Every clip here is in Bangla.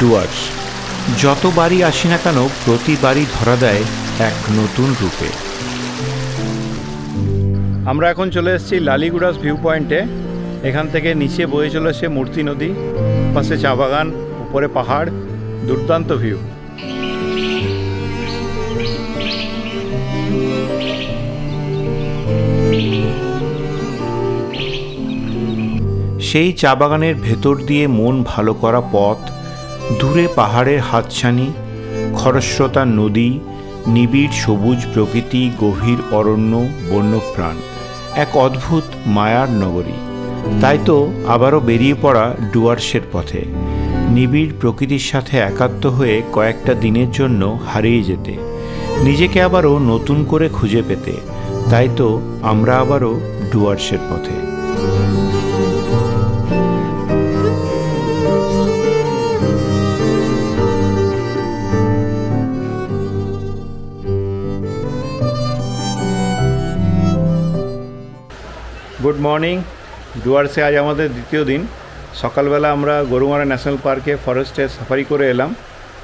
ডুয়ার্স, যত বাড়ি আসি না কেন প্রতিবারই ধরা দেয় এক নতুন রূপে। আমরা এখন চলে এসেছি লালিগুড়াস ভিউ পয়েন্টে এখান থেকে নিচে বয়ে চলেছে মূর্তি নদী, পাশে চা বাগান, উপরে পাহাড়, দুর্দান্ত ভিউ। সেই চা বাগানের ভেতর দিয়ে মন ভালো করা পথ, দূরে পাহাড়ের হাতছানি, খরস্রোতা নদী, নিবিড় সবুজ প্রকৃতি, গভীর অরণ্য, বন্যপ্রাণ, এক অদ্ভুত মায়ার নগরী। তাই তো আবারও বেরিয়ে পড়া ডুয়ার্সের পথে, নিবিড় প্রকৃতির সাথে একাত্ম হয়ে কয়েকটা দিনের জন্য হারিয়ে যেতে, নিজেকে আবারও নতুন করে খুঁজে পেতে তাই তো আমরা আবারও ডুয়ার্সের পথে। গুড মর্নিং ডুয়ার্সে আজ আমাদের দ্বিতীয় দিন। সকালবেলা আমরা গরুমারা ন্যাশনাল পার্কে ফরেস্টে সাফারি করে এলাম।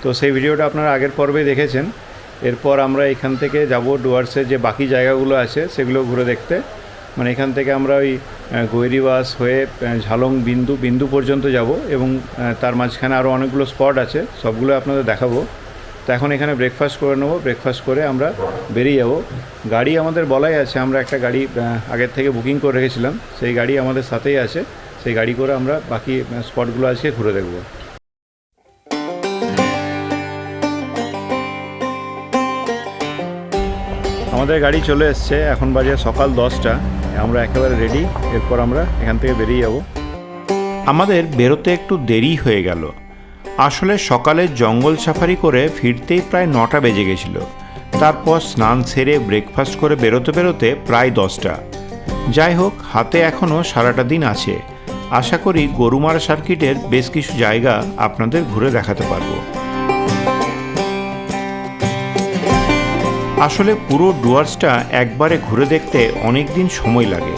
তো সেই ভিডিওটা আপনারা আগের পর্বে দেখেছেন। এরপর আমরা এখান থেকে যাব ডুয়ার্সের যে বাকি জায়গাগুলো আছে সেগুলো ঘুরে দেখতে। মানে এখান থেকে আমরা ওই গৈরিবাস হয়ে ঝালং বিন্দু বিন্দু পর্যন্ত যাব এবং তার মাঝখানে আরও অনেকগুলো স্পট আছে, সবগুলো আপনাদের দেখাবো। তো এখন এখানে ব্রেকফাস্ট করে নেব ব্রেকফাস্ট করে আমরা বেরিয়ে যাব। গাড়ি আমাদের বলাই আছে, আমরা একটা গাড়ি আগের থেকে বুকিং করে রেখেছিলাম। সেই গাড়ি আমাদের সাথেই আছে, সেই গাড়ি করে আমরা বাকি স্পটগুলো আজকে ঘুরে দেখব। আমাদের গাড়ি চলে এসছে, এখন বাজে সকাল দশটা। আমরা একেবারে রেডি এরপর আমরা এখান থেকে বেরিয়ে যাব। আমাদের বেরোতে একটু দেরি হয়ে গেল। আসলে সকালে জঙ্গল সাফারি করে ফিরতেই প্রায় নটা বেজে গেছিল। তারপর স্নান সেরে ব্রেকফাস্ট করে বেরোতে বেরোতে প্রায় দশটা। যাই হোক, হাতে এখনও সারাটা দিন আছে। আশা করি গরুমারা সার্কিটের বেশ কিছু জায়গা আপনাদের ঘুরে দেখাতে পারব। আসলে পুরো ডুয়ার্সটা একবারে ঘুরে দেখতে অনেক দিন সময় লাগে।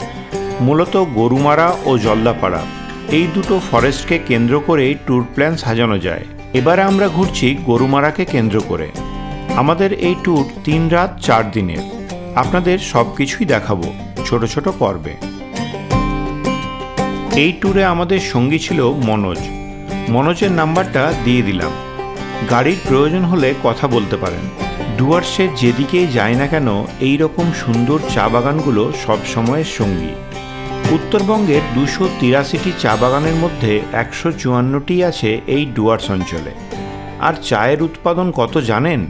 মূলত গরুমারা ও জল্দাপাড়া এই দুটো ফরেস্টকে কেন্দ্র করেই ট্যুর প্ল্যান সাজানো যায়। এবারে আমরা ঘুরছি গরুমারাকে কেন্দ্র করে। আমাদের এই ট্যুর তিন রাত চার দিনের। আপনাদের সব কিছুই দেখাবো ছোট ছোট পর্বে। এই ট্যুরে আমাদের সঙ্গী ছিল মনোজ। মনোজের নাম্বারটা দিয়ে দিলাম। গাড়ির প্রয়োজন হলে কথা বলতে পারেন। ডুয়ার্সের যেদিকেই যায় না কেন এই রকম সুন্দর চা বাগানগুলো সবসময়ের সঙ্গী। উত্তরবঙ্গের দুশো তিরাশিটি চা বাগানের মধ্যে একশো চুয়ান্নটি আছে এই ডুয়ার্স অঞ্চলে আর চায়ের উৎপাদন কত জানেন?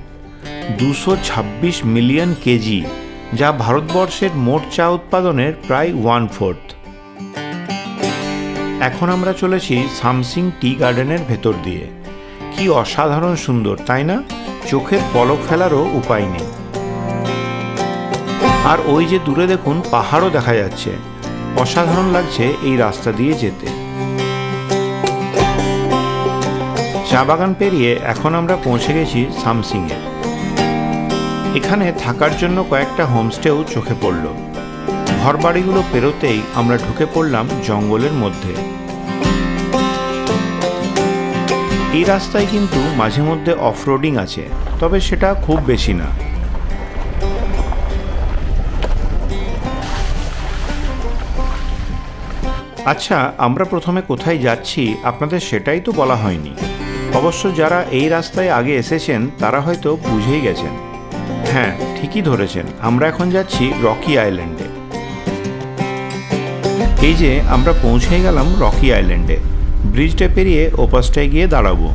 দুশো ছাব্বিশ মিলিয়ন কেজি, যা ভারতবর্ষের মোট চা উৎপাদনের প্রায় ওয়ান ফোর্থ এখন আমরা চলেছি সামসিং টি গার্ডেনের ভেতর দিয়ে। কি অসাধারণ সুন্দর, তাই না? চোখের পলক ফেলারও উপায় নেই। আর ওই যে দূরে দেখুন, পাহাড়ও দেখা যাচ্ছে। অসাধারণ লাগছে এই রাস্তা দিয়ে যেতে। চা বাগান পেরিয়ে এখন আমরা পৌঁছে গেছি সামসিংয়ে। এখানে থাকার জন্য কয়েকটা হোমস্টেও চোখে পড়ল। ঘরবাড়িগুলো পেরোতেই আমরা ঢুকে পড়লাম জঙ্গলের মধ্যে। এই রাস্তায় কিন্তু মাঝে মধ্যে অফরোডিং আছে, তবে সেটা খুব বেশি না। আচ্ছা আমরা প্রথমে কোথায় যাচ্ছি, আপনাদের সেটাই তো বলা হয়নি। অবশ্য যারা এই রাস্তায় আগে এসেছেন, তারা হয়তো বুঝেই গেছেন। হ্যাঁ ঠিকই ধরেছেন, আমরা এখন যাচ্ছি রকি আইল্যান্ডে। এই যে, আমরা পৌঁছে গেলাম রকি আইল্যান্ডে। ব্রিজটা পেরিয়ে ওপাসটায় গিয়ে দাঁড়াবো।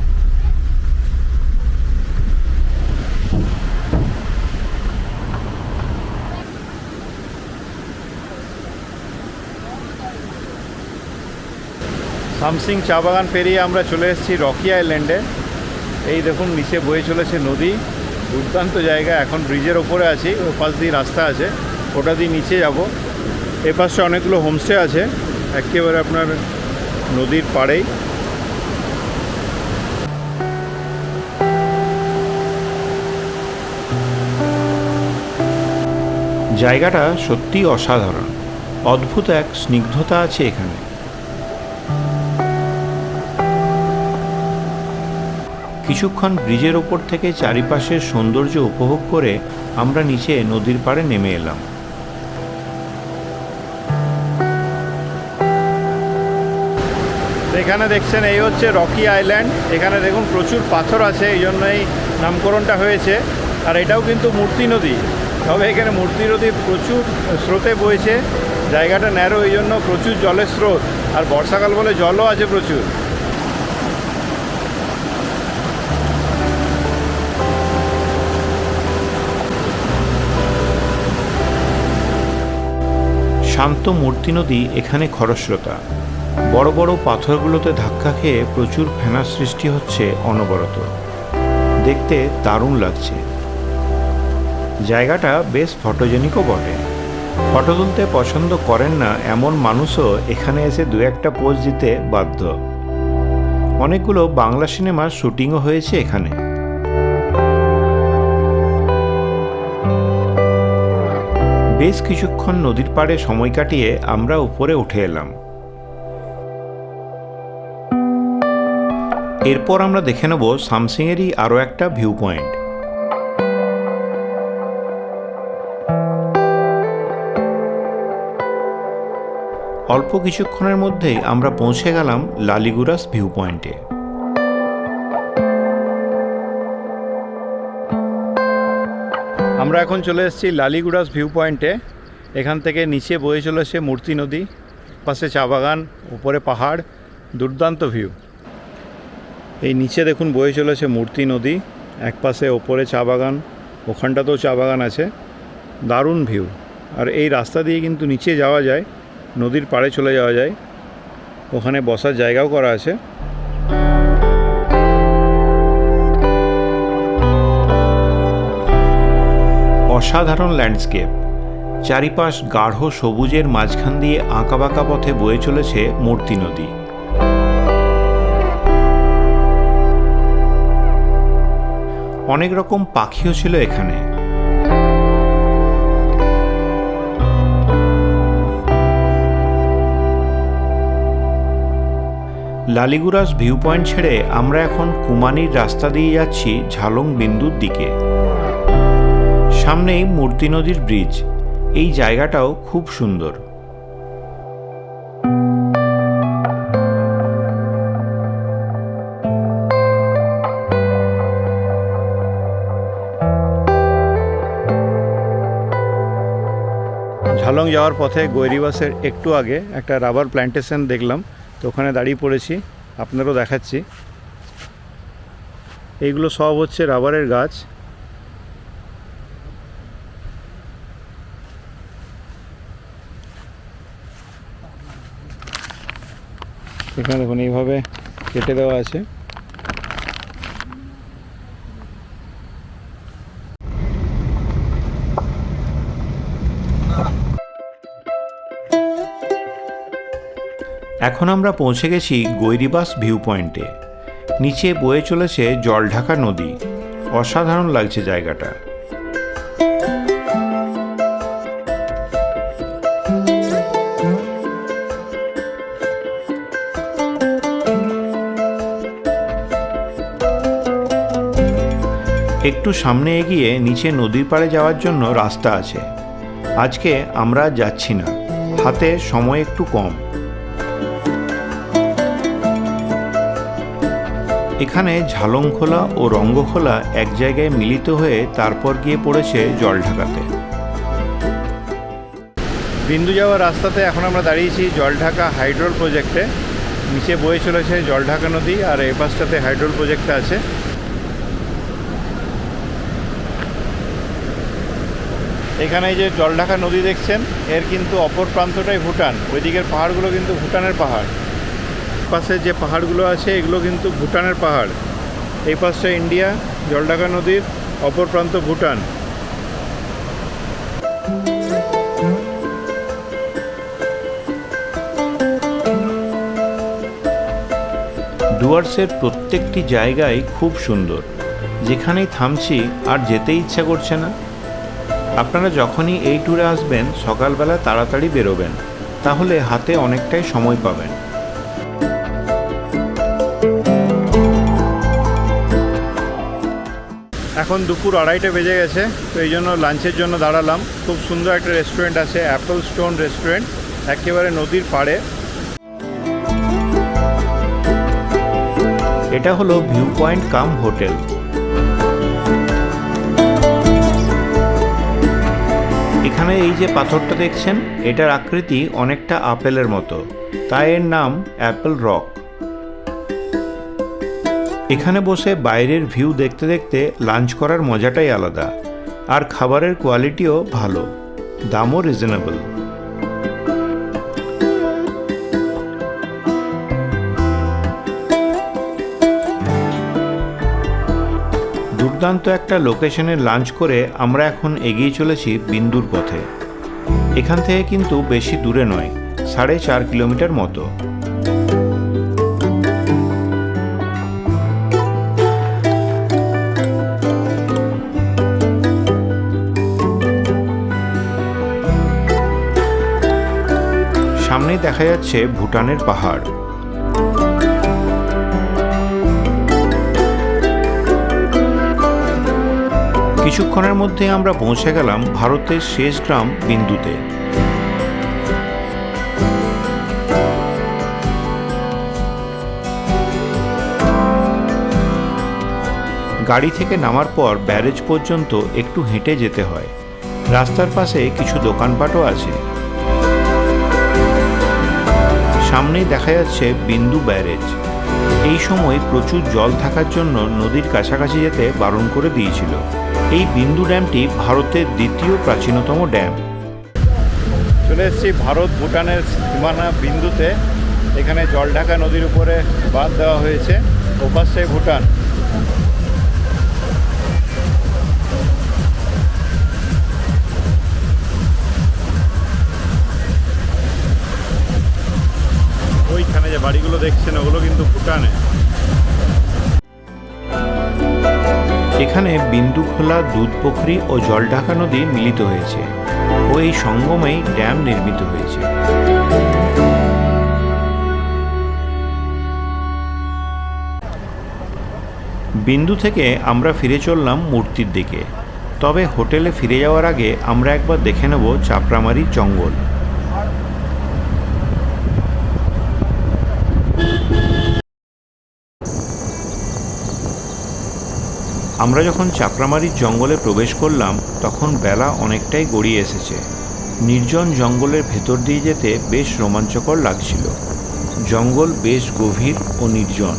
সামসিং চা বাগান পেরিয়ে আমরা চলে এসেছি রকি আইল্যান্ডে। এই দেখুন, নিচে বয়ে চলেছে নদী। দুর্দান্ত জায়গা, এখন ব্রিজের ওপরে আছি ও পাশ দিয়ে রাস্তা আছে। ওটা দিয়ে নিচে যাব। এ পাশে অনেকগুলো হোমস্টে আছে। একেবারে আপনার নদীর পাড়েই। জায়গাটা সত্যিই অসাধারণ। অদ্ভুত এক স্নিগ্ধতা আছে এখানে। কিছুক্ষণ ব্রিজের ওপর থেকে চারিপাশের সৌন্দর্য উপভোগ করে আমরা নিচে নদীর পাড়ে নেমে এলাম। এখানে দেখছেন এই হচ্ছে রকি আইল্যান্ড। এখানে দেখুন প্রচুর পাথর আছে, এই জন্য এই নামকরণটা হয়েছে। আর এটাও কিন্তু মূর্তি নদী। তবে এখানে মূর্তি নদী প্রচুর স্রোতে বইছে। জায়গাটা ন্যারো, এই জন্য প্রচুর জলের স্রোত। আর বর্ষাকাল বলে জলও আছে প্রচুর। শান্ত মূর্তি নদী এখানে খরস্রোতা। বড় বড় পাথরগুলোতে ধাক্কা খেয়ে প্রচুর ফেনার সৃষ্টি হচ্ছে অনবরত। দেখতে দারুণ লাগছে। জায়গাটা বেশ ফটোজেনিকও বটে। ফটো তুলতে পছন্দ করেন না এমন মানুষও এখানে এসে দু একটা পোজ দিতে বাধ্য। অনেকগুলো বাংলা সিনেমার শুটিংও হয়েছে এখানে। বেশ কিছুক্ষণ নদীর পাড়ে সময় কাটিয়ে আমরা উপরে উঠে এলাম। এরপর আমরা দেখে নেব সামসিংয়েরই আরও একটা ভিউ পয়েন্ট। অল্প কিছুক্ষণের মধ্যেই আমরা পৌঁছে গেলাম লালিগুরাস ভিউ পয়েন্টে। আমরা এখন চলে এসেছি লালিগুড়াস ভিউ পয়েন্টে। এখান থেকে নিচে বয়ে চলেছে মূর্তি নদী, পাশে চা বাগান, উপরে পাহাড়, দুর্দান্ত ভিউ। এই নিচে দেখুন বয়ে চলেছে মূর্তি নদী, এক পাশে ওপরে চা বাগান, ওখানটাতেও চা বাগান আছে। দারুণ ভিউ। আর এই রাস্তা দিয়ে কিন্তু নিচে যাওয়া যায়, নদীর পাড়ে চলে যাওয়া যায়। ওখানে বসার জায়গাও করা আছে। অসাধারণ ল্যান্ডস্কেপ। চারিপাশ গাঢ় সবুজের মাঝখান দিয়ে আঁকাবাঁকা পথে বয়ে চলেছে মূর্তি নদী। অনেক রকম পাখিও ছিল এখানে। লালিগুরাস ভিউ পয়েন্ট ছেড়ে আমরা এখন কুমানির রাস্তা দিয়ে যাচ্ছি ঝালং বিন্দুর দিকে। সামনেই মূর্তি নদীর ব্রিজ। এই জায়গাটাও খুব সুন্দর। ঝালং যাওয়ার পথে গৈরিবাসের একটু আগে একটা রাবার প্ল্যান্টেশন দেখলাম, তো ওখানে দাঁড়িয়ে পড়েছি আপনারও দেখাচ্ছি। এইগুলো সব হচ্ছে রাবারের গাছ। এখানে দেখুন, এইভাবে কেটে দেওয়া আছে। এখন আমরা পৌঁছে গেছি গৈরিবাস ভিউ পয়েন্টে নিচে বয়ে চলেছে জলঢাকা নদী। অসাধারণ লাগছে জায়গাটা। একটু সামনে এগিয়ে নিচে নদীর পাড়ে যাওয়ার জন্য রাস্তা আছে। আজকে আমরা যাচ্ছি না। হাতে সময় একটু কম। এখানে ঝালংখোলা ও রঙ্গখোলা এক জায়গায় মিলিত হয়ে তারপর গিয়ে পড়েছে জলঢাকাতে। বিন্দু যাওয়ার রাস্তাতে এখন আমরা দাঁড়িয়েছি জলঢাকা হাইড্রোল প্রজেক্টে। নিচে বয়ে চলেছে জলঢাকা নদী আর এ পাশটাতে হাইড্রোল প্রজেক্টটা আছে। এখানে যে জলঢাকা নদী দেখছেন, এর কিন্তু অপর প্রান্তটাই ভুটান। ওইদিকের পাহাড়গুলো কিন্তু ভুটানের পাহাড়। পাশে যে পাহাড়গুলো আছে, এগুলো কিন্তু ভুটানের পাহাড়। এই পাশটা ইন্ডিয়া জলডাকা নদীর, অপর প্রান্ত ভুটান। ডুয়ার্সের প্রত্যেকটি জায়গায় খুব সুন্দর। যেখানেই থামছি, আর যেতে ইচ্ছা করছে না। আপনারা যখনই এই ট্যুরে আসবেন, সকালবেলা তাড়াতাড়ি বেরোবেন। তাহলে হাতে অনেকটাই সময় পাবেন। এখন দুপুর আড়াইটে বেজে গেছে, তো এই জন্য লাঞ্চের জন্য দাঁড়ালাম। খুব সুন্দর একটা রেস্টুরেন্ট আছে অ্যাপল স্টোন রেস্টুরেন্ট একেবারে নদীর পাড়ে। এটা হলো ভিউ পয়েন্ট কাম হোটেল এখানে এই যে পাথরটা দেখছেন, এটার আকৃতি অনেকটা আপেলের মতো। তাই এর নাম অ্যাপেল রক এখানে বসে বাইরের ভিউ দেখতে দেখতে লাঞ্চ করার মজাটাই আলাদা। আর খাবারের কোয়ালিটিও ভালো। দামও রিজনেবল। দুর্দান্ত একটা লোকেশনে লাঞ্চ করে আমরা এখন এগিয়ে চলেছি বিন্দুর পথে। এখান থেকে কিন্তু বেশি দূরে নয়, সাড়ে চার কিলোমিটার মতো। দেখা যাচ্ছে ভুটানের পাহাড়। কিছুক্ষণের মধ্যে আমরা পৌঁছে গেলাম ভারতের শেষ গ্রাম বিন্দুতে। গাড়ি থেকে নামার পর ব্যারেজ পর্যন্ত একটু হেঁটে যেতে হয়। রাস্তার পাশে কিছু দোকানপাটও আছে। সামনেই দেখা যাচ্ছে বিন্দু ব্যারেজ। এই সময় প্রচুর জল থাকার জন্য নদীর কাছাকাছি যেতে বারণ করে দিয়েছিল। এই বিন্দু ড্যামটি ভারতের দ্বিতীয় প্রাচীনতম ড্যাম। চলে এসেছি ভারত ভুটানের সীমানা বিন্দুতে। এখানে জলঢাকা নদীর উপরে বাঁধ দেওয়া হয়েছে। ওপাশে ভুটান। বাড়িগুলো দেখছেন, ওগুলো কিন্তু ভুটানে। এখানে বিন্দুখোলা দুধপুকুরি ও জলঢাকা নদী মিলিত হয়েছে ও এই সঙ্গমেই ড্যাম নির্মিত হয়েছে। বিন্দু থেকে আমরা ফিরে চললাম মূর্তির দিকে। তবে হোটেলে ফিরে যাওয়ার আগে আমরা একবার দেখে নেব চাপড়ামারি জঙ্গল। আমরা যখন চাপড়ামারির জঙ্গলে প্রবেশ করলাম তখন বেলা অনেকটাই গড়িয়ে এসেছে। নির্জন জঙ্গলের ভেতর দিয়ে যেতে বেশ রোমাঞ্চকর লাগছিল। জঙ্গল বেশ গভীর ও নির্জন।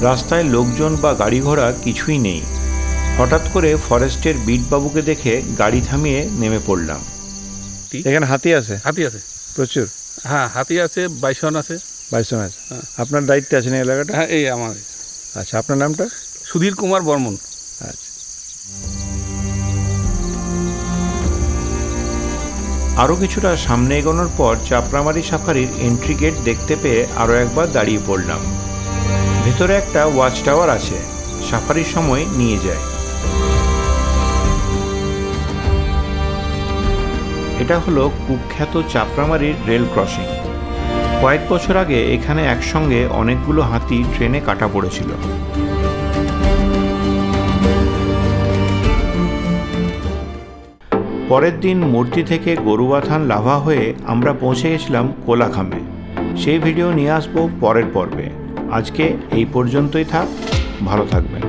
রাস্তায় লোকজন বা গাড়ি ঘোড়া কিছুই নেই। হঠাৎ করে ফরেস্টের বিটবাবুকে দেখে গাড়ি থামিয়ে নেমে পড়লাম। এখানে হাতি আছে? হাতি আছে। প্রচুর? হ্যাঁ হাতি আছে বাইসন আছে। বাইসন আছে। হ্যাঁ। আপনার দায়িত্বে আছেন এই এলাকাটা? হ্যাঁ এই আমার। আচ্ছা আপনার নামটা? সুধীর কুমার বর্মন। আচ্ছা। আরও কিছুটা সামনে এগোনোর পর চাপড়ামারি সাফারির এন্ট্রি গেট দেখতে পেয়ে আরও একবার দাঁড়িয়ে পড়লাম। ভেতরে একটা ওয়াচ টাওয়ার আছে। সাফারির সময় নিয়ে যায়। এটা হলো কুখ্যাত চাপড়ামারির রেল ক্রসিং কয়েক বছর আগে এখানে একসঙ্গে অনেকগুলো হাতি ট্রেনে কাটা পড়েছিল। পরের দিন মূর্তি থেকে গরুবাথান লাভা হয়ে আমরা পৌঁছে গেছিলাম কোলাখামে। সেই ভিডিও নিয়ে আসব পরের পর্বে। আজকে এই পর্যন্তই থাক। ভালো থাকবেন।